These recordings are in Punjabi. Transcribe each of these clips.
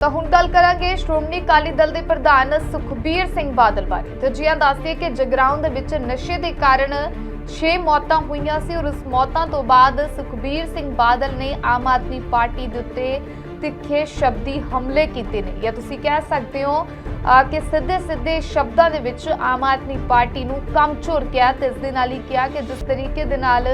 ਤਾਂ ਹੁਣ ਗੱਲ ਕਰਾਂਗੇ ਸ਼੍ਰੋਮਣੀ ਅਕਾਲੀ ਦਲ ਦੇ ਪ੍ਰਧਾਨ ਸੁਖਬੀਰ ਸਿੰਘ ਬਾਦਲ ਬਾਰੇ। ਤੇ ਜੀਆਂ ਦੱਸਦੇ ਕਿ ਜਗਰਾਉਂ ਦੇ ਵਿੱਚ ਨਸ਼ੇ ਦੇ ਕਾਰਨ 6 ਮੌਤਾਂ ਹੋਈਆਂ ਸੀ ਔਰ ਉਸ ਮੌਤਾਂ ਤੋਂ ਬਾਅਦ ਸੁਖਬੀਰ ਸਿੰਘ ਬਾਦਲ ਨੇ ਆਮ ਆਦਮੀ ਪਾਰਟੀ ਦੇ ਉੱਤੇ ਤਿੱਖੇ ਸ਼ਬਦੀ ਹਮਲੇ ਕੀਤੇ ਨੇ। ਜਾਂ ਤੁਸੀਂ ਕਹਿ ਸਕਦੇ ਹੋ ਕਿ ਸਿੱਧੇ ਸਿੱਧੇ ਸ਼ਬਦਾਂ ਦੇ ਵਿੱਚ ਆਮ ਆਦਮੀ ਪਾਰਟੀ ਨੂੰ ਕੰਮ ਕਿਹਾ ਤੇ ਇਸ ਦੇ ਨਾਲ ਹੀ ਕਿਹਾ ਕਿ ਜਿਸ ਤਰੀਕੇ ਦੇ ਨਾਲ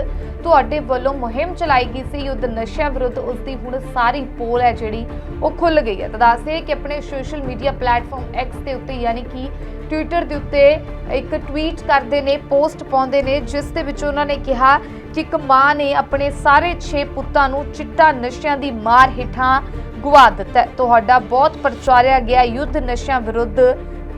ਤੁਹਾਡੇ ਵੱਲੋਂ ਮੁਹਿੰਮ ਚਲਾਈ ਗਈ ਸੀ, ਯੁੱਧ ਨਸ਼ਿਆਂ ਵਿਰੁੱਧ ਉਸ ਦੀ ਹੁਣ ਸਾਰੀ ਪੋਲ ਹੈ ਜਿਹੜੀ ਉਹ ਖੁੱਲ ਗਈ ਹੈ। ਤਾਂ ਦੱਸਦੇ ਕਿ ਆਪਣੇ ਸੋਸ਼ਲ ਮੀਡੀਆ ਪਲੇਟਫਾਰਮ ਐਕਸ ਦੇ ਉੱਤੇ ਯਾਨੀ ਕਿ ਟਵਿੱਟਰ ਦੇ ਉੱਤੇ ਇੱਕ ਟਵੀਟ ਕਰਦੇ ਨੇ ਪੋਸਟ ਪਾਉਂਦੇ ਨੇ, ਜਿਸ ਦੇ ਵਿੱਚ ਉਹਨਾਂ ਨੇ ਕਿਹਾ ਕਿ ਇੱਕ ਮਾਂ ਨੇ ਆਪਣੇ ਸਾਰੇ 6 ਪੁੱਤਾਂ ਨੂੰ ਚਿੱਟਾ ਨਸ਼ਿਆਂ ਦੀ ਮਾਰ ਹੇਠਾਂ ਗਵਾ ਦਿੱਤਾ ਹੈ। ਤੁਹਾਡਾ ਬਹੁਤ ਪ੍ਰਚਾਰਿਆ ਗਿਆ। ਯੁੱਧ ਨਸ਼ਿਆਂ ਵਿਰੁੱਧ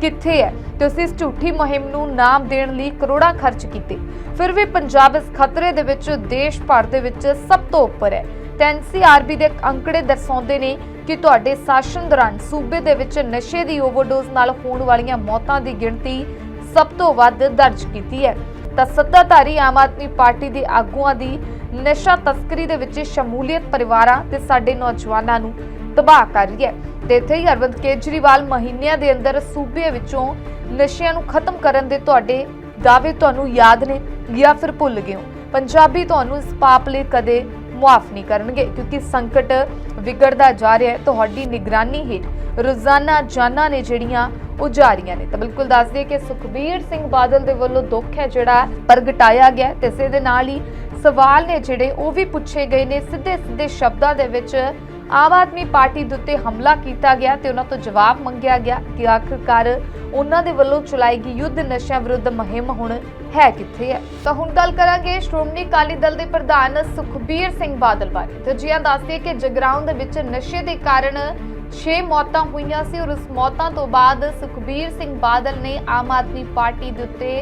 ਕਿੱਥੇ ਹੈ? ਤੁਸੀਂ ਇਸ ਝੂਠੀ ਮੁਹਿੰਮ ਨੂੰ ਨਾਮ ਦੇਣ ਲਈ ਕਰੋੜਾਂ ਖਰਚ ਕੀਤੇ। ਫਿਰ ਵੀ ਪੰਜਾਬ ਇਸ ਖਤਰੇ ਦੇ ਵਿੱਚ, ਦੇਸ਼ ਭਰ ਦੇ ਵਿੱਚ ਸਭ ਤੋਂ ਉੱਪਰ ਹੈ। ਤੇ ਐਨਸੀਆਰਬੀ ਦੇ ਅੰਕੜੇ ਦਰਸਾਉਂਦੇ ਨੇ ਕਿ ਤੁਹਾਡੇ ਸ਼ਾਸਨ ਦੌਰਾਨ ਸੂਬੇ ਦੇ ਵਿੱਚ ਨਸ਼ੇ ਦੀ ਓਵਰਡੋਜ਼ ਨਾਲ ਹੋਣ ਵਾਲੀਆਂ ਮੌਤਾਂ ਦੀ ਗਿਣਤੀ ਸਭ ਤੋਂ ਵੱਧ ਦਰਜ ਕੀਤੀ ਹੈ। ਤਾਂ ਸੱਤਾਧਾਰੀ ਆਮ ਆਦਮੀ ਪਾਰਟੀ ਦੇ ਆਗੂਆਂ ਦੀ ਨਸ਼ਾ ਤਸਕਰੀ ਦੇ ਵਿੱਚ ਸ਼ਮੂਲੀਅਤ ਪਰਿਵਾਰਾਂ ਤੇ ਸਾਡੇ ਨੌਜਵਾਨਾਂ ਨੂੰ ਤਬਾਹ ਕਰ ਰਹੀ ਹੈ। ਤੇ ਇੱਥੇ ਹੀ ਅਰਵਿੰਦ ਕੇਜਰੀਵਾਲ ਮਹੀਨਿਆਂ ਦੇ ਅੰਦਰ ਸੂਬੇ ਵਿੱਚੋਂ ਨਸ਼ਿਆਂ ਨੂੰ ਖਤਮ ਕਰਨ ਦੇ ਤੁਹਾਡੇ ਦਾਅਵੇ ਤੁਹਾਨੂੰ ਯਾਦ ਨੇ ਜਾਂ ਫਿਰ ਭੁੱਲ ਗਏ ਹੋ? ਪੰਜਾਬੀ ਤੁਹਾਨੂੰ ਇਸ ਪਾਪ ਲਈ ਕਦੇ ਮੁਆਫ ਨਹੀਂ ਕਰਨਗੇ, ਕਿਉਂਕਿ ਸੰਕਟ ਵਿਗੜਦਾ ਜਾ ਰਿਹਾ ਹੈ। ਤੁਹਾਡੀ ਨਿਗਰਾਨੀ ਹੇਠ ਰੋਜ਼ਾਨਾ ਜਾਨਾਂ ਨੇ ਜਿਹੜੀਆਂ ਉਹ ਜਾ ਰਹੀਆਂ ਨੇ। ਤਾਂ ਬਿਲਕੁਲ ਦੱਸ ਦਈਏ ਕਿ ਸੁਖਬੀਰ ਸਿੰਘ ਬਾਦਲ ਦੇ ਵੱਲੋਂ ਦੁੱਖ ਹੈ ਜਿਹੜਾ ਪ੍ਰਗਟਾਇਆ ਗਿਆ ਤੇ ਇਸੇ ਦੇ ਨਾਲ ਹੀ ਸਵਾਲ ਨੇ ਜਿਹੜੇ ਉਹ ਵੀ ਪੁੱਛੇ ਗਏ ਨੇ। ਸਿੱਧੇ ਸਿੱਧੇ ਸ਼ਬਦਾਂ ਦੇ ਵਿੱਚ ਆਮ ਆਦਮੀ ਪਾਰਟੀ ਦੇ ਉੱਤੇ ਹਮਲਾ ਕੀਤਾ ਗਿਆ ਤੇ ਉਹਨਾਂ ਤੋਂ ਜਵਾਬ ਮੰਗਿਆ ਗਿਆ ਕਿ ਆਖਰਕਾਰ ਉਹਨਾਂ ਦੇ ਵੱਲੋਂ ਚਲਾਈ ਗਈ ਯੁੱਧ ਨਸ਼ਿਆਂ ਵਿਰੁੱਧ ਮੁਹਿੰਮ ਹੁਣ ਹੈ ਕਿੱਥੇ ਹੈ? ਤਾਂ ਹੁਣ ਗੱਲ ਕਰਾਂਗੇ ਸ਼੍ਰੋਮਣੀ ਅਕਾਲੀ ਦਲ ਦੇ ਪ੍ਰਧਾਨ ਸੁਖਬੀਰ ਸਿੰਘ ਬਾਦਲ ਬਾਰੇ। ਤੇ ਜੀਆਂ ਦੱਸਦੇ ਕਿ ਜਗਰਾਉਂ ਦੇ ਵਿੱਚ ਨਸ਼ੇ ਦੇ ਕਾਰਨ 6 ਮੌਤਾਂ ਹੋਈਆਂ ਸੀ ਔਰ ਉਸ ਮੌਤਾਂ ਤੋਂ ਬਾਅਦ ਸੁਖਬੀਰ ਸਿੰਘ ਬਾਦਲ ਨੇ ਆਮ ਆਦਮੀ ਪਾਰਟੀ ਦੇ ਉੱਤੇ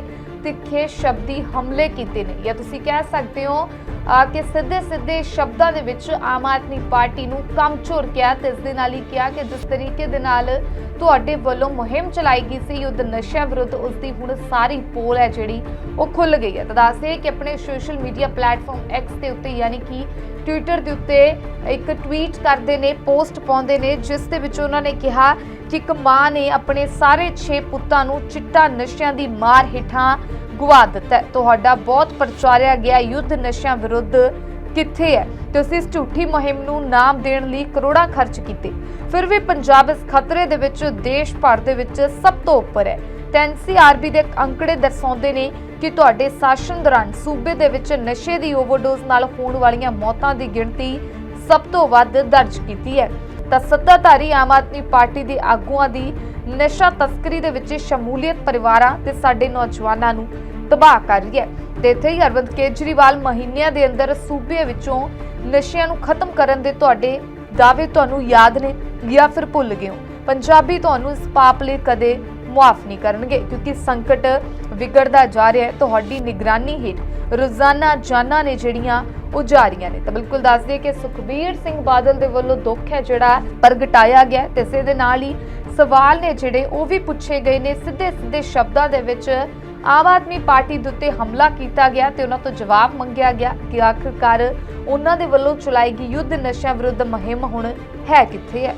ਤਿੱਖੇ ਸ਼ਬਦੀ ਹਮਲੇ ਕੀਤੇ ਨੇ। ਜਾਂ ਤੁਸੀਂ ਕਹਿ ਸਕਦੇ ਹੋ ਕਿ ਸਿੱਧੇ ਸਿੱਧੇ ਸ਼ਬਦਾਂ ਦੇ ਵਿੱਚ ਆਮ ਆਦਮੀ ਪਾਰਟੀ ਨੂੰ ਕੰਮ ਝੋਰ ਕਿਹਾ ਤੇ ਇਸ ਦੇ ਨਾਲ ਹੀ ਕਿਹਾ ਕਿ ਜਿਸ ਤਰੀਕੇ ਦੇ ਨਾਲ ਤੁਹਾਡੇ ਵੱਲੋਂ ਮੁਹਿੰਮ ਚਲਾਈ ਗਈ ਸੀ, ਯੁੱਧ ਨਸ਼ਿਆਂ ਵਿਰੁੱਧ ਉਸ ਦੀ ਹੁਣ ਸਾਰੀ ਪੋਲ ਹੈ ਜਿਹੜੀ ਉਹ ਖੁੱਲ ਗਈ ਹੈ। ਤਾਂ ਦੱਸਦੇ ਕਿ ਆਪਣੇ ਸੋਸ਼ਲ ਮੀਡੀਆ ਪਲੇਟਫਾਰਮ ਐਕਸ ਦੇ ਉੱਤੇ ਯਾਨੀ ਕਿ ਟਵਿੱਟਰ ਦੇ ਉੱਤੇ ਇੱਕ ਟਵੀਟ ਕਰਦੇ ਨੇ ਪੋਸਟ ਪਾਉਂਦੇ ਨੇ, ਜਿਸ ਦੇ ਵਿੱਚ ਉਹਨਾਂ ਨੇ ਕਿਹਾ ਕਿ ਇੱਕ ਮਾਂ ਨੇ ਆਪਣੇ ਸਾਰੇ 6 ਪੁੱਤਾਂ ਨੂੰ ਚਿੱਟਾ ਨਸ਼ਿਆਂ ਦੀ ਮਾਰ ਹੇਠਾਂ ਗਵਾ ਦਿੱਤਾ ਤੁਹਾਡਾ ਬਹੁਤ ਪ੍ਰਚਾਰਿਆ ਗਿਆ। ਯੁੱਧ ਨਸ਼ਿਆਂ ਵਿਰੁੱਧ ਕਿੱਥੇ ਹੈ? ਤੁਸੀਂ ਇਸ ਝੂਠੀ ਮੁਹਿੰਮ ਨੂੰ ਨਾਮ ਦੇਣ ਲਈ ਕਰੋੜਾਂ ਖਰਚ ਕੀਤੇ। ਫਿਰ ਵੀ ਪੰਜਾਬ ਇਸ ਖਤਰੇ ਦੇ ਵਿੱਚ, ਦੇਸ਼ ਭਰ ਦੇ ਵਿੱਚ ਸਭ ਤੋਂ ਉੱਪਰ ਹੈ। ਤੇ ਐਨਸੀਆਰਬੀ ਦੇ ਅੰਕੜੇ ਦਰਸਾਉਂਦੇ ਨੇ ਕਿ ਤੁਹਾਡੇ ਸ਼ਾਸਨ ਦੌਰਾਨ ਸੂਬੇ ਦੇ ਵਿੱਚ ਨਸ਼ੇ ਦੀ ਓਵਰਡੋਜ਼ ਨਾਲ ਹੋਣ ਵਾਲੀਆਂ ਮੌਤਾਂ ਦੀ ਗਿਣਤੀ ਸਭ ਤੋਂ ਵੱਧ ਦਰਜ ਕੀਤੀ ਹੈ। ਤਾਂ ਸੱਤਾਧਾਰੀ ਆਮ ਆਦਮੀ ਪਾਰਟੀ ਦੇ ਆਗੂਆਂ ਦੀ ਨਸ਼ਾ ਤਸਕਰੀ ਦੇ ਵਿੱਚ ਸ਼ਮੂਲੀਅਤ ਪਰਿਵਾਰਾਂ ਤੇ ਸਾਡੇ ਨੌਜਵਾਨਾਂ ਨੂੰ ਤਬਾਹ ਕਰ ਰਹੀ ਹੈ। ਤੇ ਇੱਥੇ ਹੀ ਅਰਵਿੰਦ ਕੇਜਰੀਵਾਲ ਮਹੀਨਿਆਂ ਦੇ ਅੰਦਰ ਸੂਬੇ ਵਿੱਚੋਂ ਨਸ਼ਿਆਂ ਨੂੰ ਖਤਮ ਕਰਨ ਦੇ ਤੁਹਾਡੇ ਦਾਅਵੇ ਤੁਹਾਨੂੰ ਯਾਦ ਨੇ ਜਾਂ ਫਿਰ ਭੁੱਲ ਗਏ ਹੋ? ਪੰਜਾਬੀ ਤੁਹਾਨੂੰ ਇਸ ਪਾਪ ਲਈ ਕਦੇ ਮੁਆਫ ਨਹੀਂ ਕਰਨਗੇ, ਕਿਉਂਕਿ ਸੰਕਟ ਵਿਗੜਦਾ ਜਾ ਰਿਹਾ ਹੈ। ਤੁਹਾਡੀ ਨਿਗਰਾਨੀ ਹੇਠ ਰੋਜ਼ਾਨਾ ਜਾਨਾਂ ਨੇ ਜਿਹੜੀਆਂ ਉਹ ਜਾ ਰਹੀਆਂ ਨੇ। ਤਾਂ ਬਿਲਕੁਲ ਦੱਸ ਦਈਏ ਕਿ ਸੁਖਬੀਰ ਸਿੰਘ ਬਾਦਲ ਦੇ ਵੱਲੋਂ ਦੁੱਖ ਹੈ ਜਿਹੜਾ ਪ੍ਰਗਟਾਇਆ ਗਿਆ ਤੇ ਇਸੇ ਦੇ ਨਾਲ ਹੀ ਸਵਾਲ ਨੇ ਜਿਹੜੇ ਉਹ ਵੀ ਪੁੱਛੇ ਗਏ ਨੇ। ਸਿੱਧੇ ਸਿੱਧੇ ਸ਼ਬਦਾਂ ਦੇ ਵਿੱਚ ਆਮ ਆਦਮੀ ਪਾਰਟੀ ਦੇ ਉੱਤੇ ਹਮਲਾ ਕੀਤਾ ਗਿਆ ਤੇ ਉਹਨਾਂ ਤੋਂ ਜਵਾਬ ਮੰਗਿਆ ਗਿਆ ਕਿ ਆਖਰਕਾਰ ਉਹਨਾਂ ਦੇ ਵੱਲੋਂ ਚਲਾਈ ਗਈ ਯੁੱਧ ਨਸ਼ਿਆਂ ਵਿਰੁੱਧ ਮੁਹਿੰਮ ਹੁਣ ਹੈ ਕਿੱਥੇ ਹੈ।